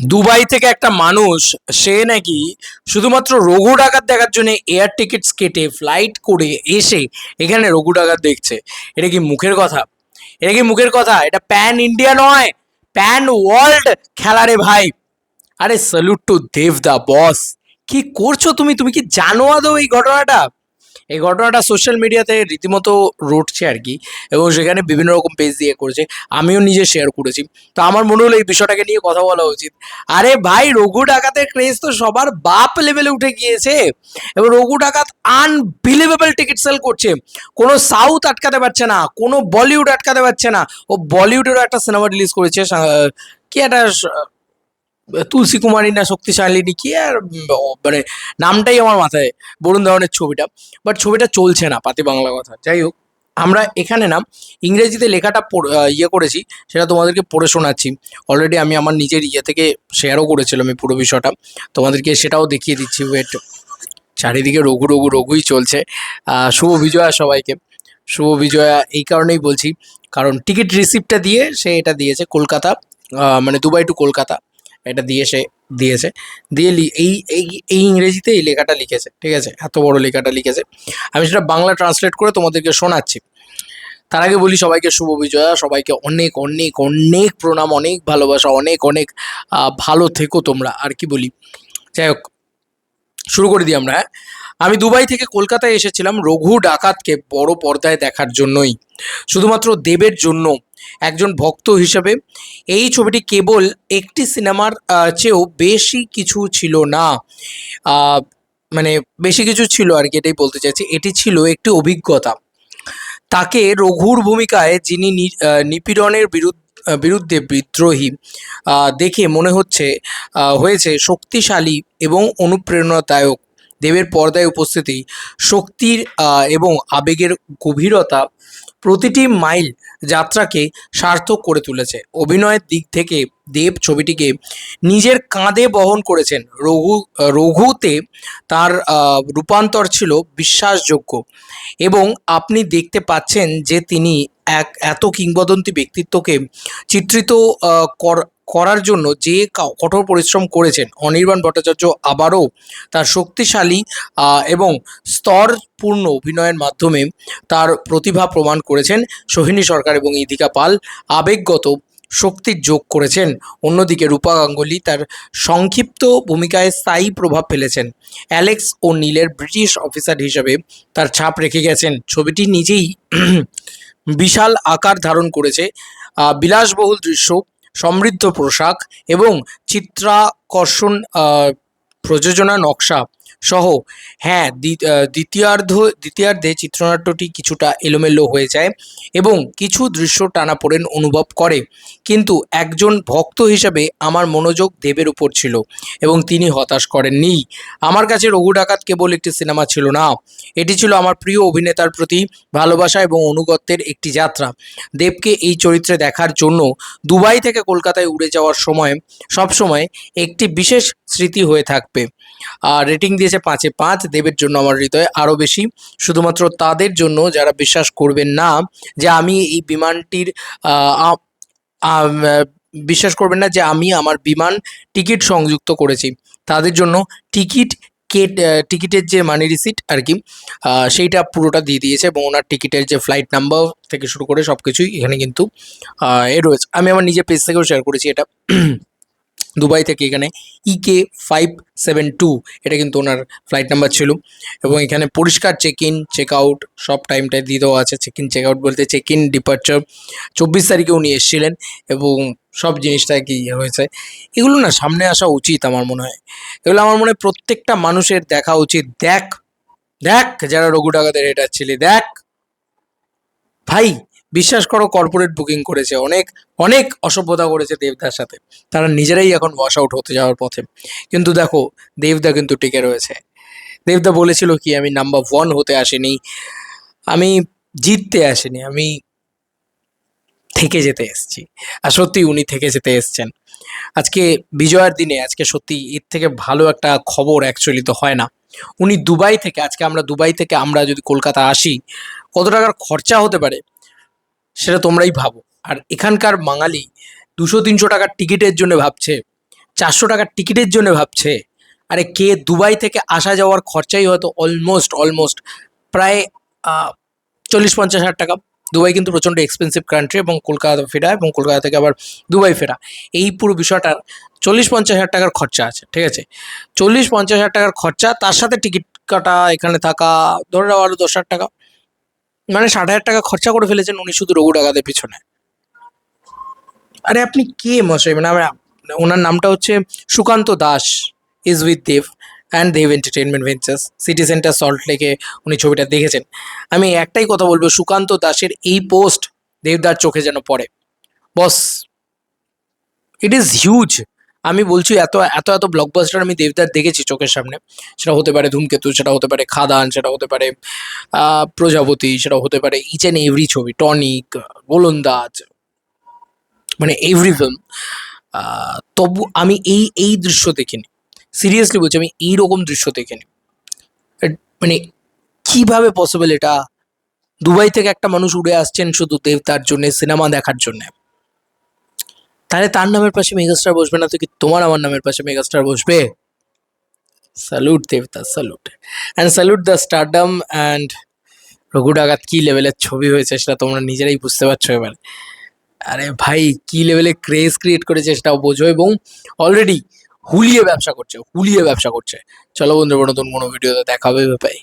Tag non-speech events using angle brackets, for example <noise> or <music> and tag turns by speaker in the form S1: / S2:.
S1: Dubai থেকে একটা মানুষ, সে নাকি শুধুমাত্র রঘু ডাকাত দেখার জন্য এয়ার টিকিটস কেটে ফ্লাইট করে এসে এখানে রঘু ডাকাত দেখছে। এটা কি মুখের কথা? এটা কি মুখের কথা? এটা প্যান ইন্ডিয়া নয় প্যান ওয়ার্ল্ড খেলা রে ভাই। আরে স্যালুট টু দেবদা বস কি করছ তুমি? তুমি কি জানো আদৌ এই ঘটনাটা? এই ঘটনাটা সোশ্যাল মিডিয়াতে রীতিমতো রটছে আর কি এবং সেখানে বিভিন্ন রকম পেজ দিয়ে করেছে। আমিও নিজে শেয়ার করেছি। তো আমার মনে হলো এই বিষয়টাকে নিয়ে কথা বলা উচিত। আরে ভাই, রঘু ডাকাতের ক্রেজ তো সবার বাপ লেভেলে উঠে গিয়েছে এবং রঘু ডাকাত আনবিলিভেবল টিকিট সেল করছে। কোনো সাউথ আটকাতে পারছে না, কোনো বলিউড আটকাতে পারছে না। ও বলিউডেরও একটা সিনেমা রিলিজ করেছে কি একটা তুলসী কুমারী না শক্তিশালিনী কি আর মানে নামটাই আমার মাথায়, বরুণ ধরনের ছবিটা। বাট ছবিটা চলছে না, পাতি বাংলা কথা। যাই হোক, আমরা এখানে না, ইংরেজিতে লেখাটা ইয়ে করেছি, সেটা তোমাদেরকে পড়ে শোনাচ্ছি। অলরেডি আমি আমার নিজের ইয়ে থেকে শেয়ারও করেছিলাম এই পুরো বিষয়টা। তোমাদেরকে সেটাও দেখিয়ে দিচ্ছি ওয়েট চারিদিকে রঘু রঘু রঘুই চলছে। শুভ বিজয়া সবাইকে। শুভ বিজয়া, এই কারণেই বলছি, কারণ টিকিট রিসিপ্টটা দিয়ে সে এটা দিয়েছে, কলকাতা মানে দুবাই টু কলকাতা। এটা দিয়ে সে দিয়েছে। দিয়ে এই এই ইংরেজিতে এই লেখাটা লিখেছে, ঠিক আছে? এত বড় লেখাটা লিখেছে। আমি সেটা বাংলা ট্রান্সলেট করে তোমাদেরকে শোনাচ্ছি। তার আগে বলি সবাইকে শুভ বিজয়া, সবাইকে অনেক অনেক অনেক প্রণাম, অনেক ভালোবাসা, অনেক অনেক ভালো থেকো তোমরা। আর কি বলি? যাই হোক, শুরু করে দিই আমরা হ্যাঁ? আমি দুবাই থেকে কলকাতায় এসেছিলাম রঘু ডাকাতকে বড় পর্দায় দেখার জন্যই। শুধুমাত্র দেবের জন্য, একজন ভক্ত হিসেবে। এই ছবিটি কেবল একটি সিনেমার চেয়েও বেশি কিছু ছিল না। মানে বেশি কিছু ছিল আর কি, এটাই বলতে চাইছি। এটি ছিল একটি অভিজ্ঞতা। তাকে রঘুর ভূমিকায় যিনি নিপীড়নের বিরুদ্ধে বিরুদ্ধে বিদ্রোহী দেখে মনে হচ্ছে হয়েছে শক্তিশালী এবং অনুপ্রেরণাদায়ক। দেবের পর্দায় উপস্থিতি, শক্তির এবং আবেগের গভীরতা প্রতিটি মাইল যাত্রাকে সার্থক করে তুলেছে। অভিনয়ের দিক থেকে দেব ছবিটিকে নিজের কাঁধে বহন করেছেন। রঘু, রঘুতে তার রূপান্তর ছিল বিশ্বাসযোগ্য এবং আপনি দেখতে পাচ্ছেন যে তিনি এক, এত কিংবদন্তি ব্যক্তিত্বকে চিত্রিত কর- করার জন্য যে কঠোর পরিশ্রম করেছেন অনির্বাণ ভট্টাচার্য আবারও তার শক্তিশালী এবং স্তরপূর্ণ অভিনয়ের মাধ্যমে তার প্রতিভা প্রমাণ করেছেন সোহিনী সরকার এবং ইদিকা পাল। আবেগগত শক্তির যোগ করেছেন। অন্যদিকে রূপা গাঙ্গুলি তার সংক্ষিপ্ত ভূমিকায় স্থায়ী প্রভাব ফেলেছেন। অ্যালেক্স ও নীলের ব্রিটিশ অফিসার হিসেবে তার ছাপ রেখে গেছেন। ছবিটি নিজেই <clears throat> বিশাল আকার ধারণ করেছে। বিলাসবহুল দৃশ্য সমৃদ্ধ পোশাক এবং চিত্রাকর্ষণ প্রযোজনা নকশা সহ। হ্যাঁ দ্বি- দ্বিতীয়ার্ধ, দ্বিতীয়ার্ধে চিত্রনাট্যটি কিছুটা এলোমেলো হয়ে যায় এবং কিছু দৃশ্য টানাপোড়েন অনুভব করে। কিন্তু একজন ভক্ত হিসেবে আমার মনোযোগ দেবের উপর ছিল এবং তিনি হতাশ করেননি। আমার কাছে রঘু ডাকাত কেবল একটি সিনেমা ছিল না। এটি ছিল আমার প্রিয় অভিনেতার প্রতি ভালোবাসা এবং অনুগত্যের একটি যাত্রা। দেবকে এই চরিত্রে দেখার জন্য দুবাই থেকে কলকাতায় উড়ে যাওয়ার সময় সব সময় একটি বিশেষ স্মৃতি হয়ে থাকবে। আর রেটিং দিয়েছে পাঁচে পাঁচ দেবের জন্য আমার হৃদয়ে আরও বেশি। শুধুমাত্র তাদের জন্য যারা বিশ্বাস করবেন না যে আমি এই বিমানটির বিশ্বাস করবেন না যে আমি আমার বিমান টিকিট সংযুক্ত করেছি। তাদের জন্য টিকিট কেট টিকিটের যে মানি রিসিট আর কি সেইটা পুরোটা দিয়ে দিয়েছে এবং ওনার টিকিটের যে ফ্লাইট নাম্বার থেকে শুরু করে সব কিছুই এখানে কিন্তু এ রয়েছে। আমি আমার নিজের পেজ থেকেও শেয়ার করেছি এটা। দুবাই থেকে এখানে ইকে ফাইভ সেভেন টু এটা কিন্তু ওনার ফ্লাইট নাম্বার ছিল। এবং এখানে পরিষ্কার চেক ইন চেক আউট সব টাইমটাই দিয়ে দেওয়া আছে। চেক ইন চেক আউট বলতে চেক ইন ডিপার্চার চব্বিশ তারিখে উনি এসেছিলেন এবং সব জিনিসটা কি ইয়ে হয়েছে। এগুলো না সামনে আসা উচিত আমার মনে হয়। এগুলো আমার মনে হয় প্রত্যেকটা মানুষের দেখা উচিত। দেখ দেখ যারা রঘু ডাকাতের এটা ছিলি, দেখ। ভাই বিশ্বাস করো কর্পোরেট বুকিং করেছে, অনেক অনেক অসভ্যতা করেছে দেবদার সাথে। তারা নিজেরাই এখন ওয়াশ আউট হতে যাওয়ার পথে। কিন্তু দেখো, দেবদা কিন্তু টিকে রয়েছে। দেবদা বলেছিল কি, আমি নাম্বার ওয়ান হতে আসিনি, আমি জিততে আসিনি, আমি থেকে যেতে এসেছি। আর সত্যি উনি থেকে যেতে এসছেন। আজকে বিজয়ার দিনে, আজকে সত্যি এর থেকে ভালো একটা খবর অ্যাকচুয়ালি তো হয় না। উনি দুবাই থেকে, আজকে আমরা দুবাই থেকে আমরা যদি কলকাতা আসি, কত টাকার খরচা হতে পারে? সেটা তোমরাই ভাবো। আর এখানকার বাঙালি দুশো, তিনশো টাকার টিকিটের জন্য ভাবছে, চারশো টাকার টিকিটের জন্য ভাবছে। আরে কে দুবাই থেকে আসা যাওয়ার খরচাই হয়তো অলমোস্ট অলমোস্ট প্রায় চল্লিশ পঞ্চাশ হাজার টাকা। দুবাই কিন্তু প্রচণ্ড এক্সপেন্সিভ কান্ট্রি এবং কলকাতা ফেরা এবং কলকাতা থেকে আবার দুবাই ফেরা। এই পুরো বিষয়টার চল্লিশ পঞ্চাশ হাজার টাকার খরচা আছে, ঠিক আছে? চল্লিশ পঞ্চাশ হাজার টাকার খরচা, তার সাথে টিকিট কাটা, এখানে থাকা, ধরে নাও আরও দশ হাজার টাকা। মানে ষাট হাজার টাকা খরচা করে ফেলেছেন উনি শুধু রঘু ডাকাতের পিছনে। আরে আপনি কে মশাই? মানে ওনার নামটা হচ্ছে Sukanta Das is with Dev and Dev entertainment ventures city centre salt লেকে উনি ছবিটা দেখেছেন। আমি একটাই কথা বলব, সুকান্ত দাসের এই পোস্ট দেবদার চোখে যেন পড়ে। বস ইট ইজ হিউজ আমি বলছি এত এত এত ব্লকবাস্টার আমি দেবদার দেখেছি চোখের সামনে। সেটা হতে পারে ধূমকেতু, সেটা হতে পারে খাদান, সেটা হতে পারে প্রজাপতি, সেটা হতে পারে ইচ অ্যান্ড এভরি ছবি, টনিক, গোলন্দাজ মানে এভরি ফিল্ম তবু আমি এই এই দৃশ্য দেখিনি। সিরিয়াসলি বলছি, আমি এই রকম দৃশ্য দেখিনি। মানে কীভাবে পসিবল এটা? দুবাই থেকে একটা মানুষ উড়ে আসছেন শুধু দেবতার জন্য, সিনেমা দেখার জন্য। তাহলে তার নামের পাশে মেগাস্টার বসবে না তো কি তোমার আমার নামের পাশে মেগাস্টার বসবে? স্যালুট দেবতা salute and salute the stardom and Raghu Dakat, কী লেভেলের ছবি হয়েছে সেটা তোমরা নিজেরাই বুঝতে পারছ এবার। আরে ভাই, কি লেভেলে ক্রেজ ক্রিয়েট করেছে সেটাও বোঝো এবং অলরেডি হুলিয়ে ব্যবসা করছে, হুলিয়ে ব্যবসা করছে। চলো বন্ধু নতুন কোনো ভিডিওতে দেখা হবে ভাই